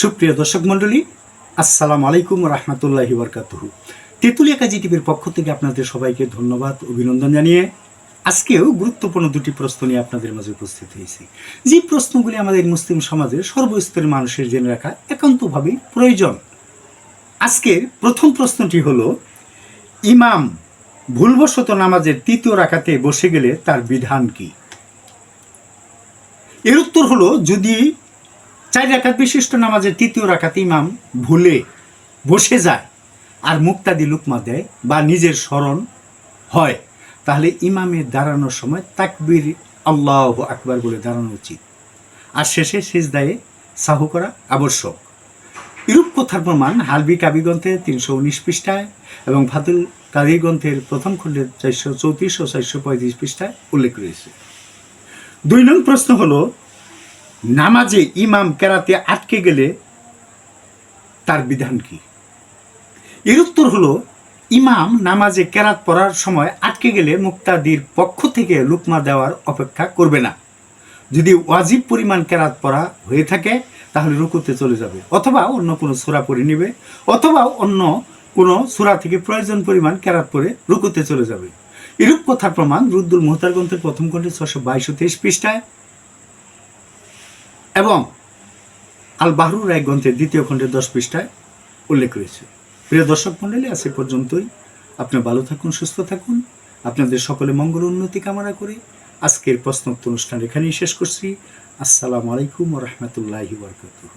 সুপ্রিয় দর্শক মণ্ডলী, আসসালামু আলাইকুম রহমতুল্লাহি বরকাতুহ। তেঁতুলিয়া কাজী টিভির পক্ষ থেকে আপনাদের সবাইকে ধন্যবাদ, অভিনন্দন জানিয়ে আজকেও গুরুত্বপূর্ণ দুটি প্রশ্ন নিয়ে আপনাদের মাঝে উপস্থিত হয়েছি। যে প্রশ্নগুলি আমাদের মুসলিম সমাজের সর্বস্তরের মানুষের জেনে রাখা একান্তভাবেই প্রয়োজন। আজকের প্রথম প্রশ্নটি হলো, ইমাম ভুলবশত নামাজের তৃতীয় রাখাতে বসে গেলে তার বিধান কি? এর উত্তর হলো, যদি চার রাকাত বিশিষ্ট নামাজের তৃতীয় রাকাতে ইমাম ভুলে বসে যায় আর মুক্তাদি লুকমা দেয় বা নিজের স্মরণ হয়, তাহলে ইমামের দাঁড়ানোর সময় তাকবির আল্লাহ আকবার বলে দাঁড়ানো উচিত। আর শেষে শেষ দায়ে সাহু করা আবশ্যক। এরূপ কথার প্রমাণ হালবি কাবি গ্রন্থের তিনশো উনিশ পৃষ্ঠায় এবং ফাতুল কাদির গ্রন্থের প্রথম খণ্ডের চারশো চৌত্রিশ ও চারশো পঁয়ত্রিশ পৃষ্ঠায় উল্লেখ রয়েছে। দুই নং প্রশ্ন হলো নামাজে ইমাম কেরাতে আটকে গেলে তার বিধান কি? এর উত্তর হলো, ইমাম নামাজে কেরাত পড়ার সময় আটকে গেলে মুক্তাদির পক্ষ থেকে লুকমা দেওয়ার অপেক্ষা করবে না। যদি ওয়াজিব পরিমাণ কেরাত পড়া হয়ে থাকে, তাহলে রুকুতে চলে যাবে। অথবা অন্য কোনো সুরা পড়ে নেবে, অথবা অন্য কোনো সুরা থেকে প্রয়োজন পরিমাণ কেরাত পরে রুকুতে চলে যাবে। এরূপ কথার প্রমাণ রুদ্দুল মোহতার গ্রন্থের প্রথম খণ্ডে ছশো বাইশ তেইশ পৃষ্ঠায়। এবং আল বাহরুর এক গ্রন্থের দ্বিতীয় খণ্ডের দশ পৃষ্ঠায় উল্লেখ রয়েছে। প্রিয় দর্শক মণ্ডলী, আজ পর্যন্তই। আপনি ভালো থাকুন, সুস্থ থাকুন। আপনাদের সকলে মঙ্গল উন্নতি কামনা করে। আজকের প্রশ্নোত্তর অনুষ্ঠান এখানেই শেষ করছি। আসসালামু আলাইকুম রহমতুল্লাহি বরকাতুহ।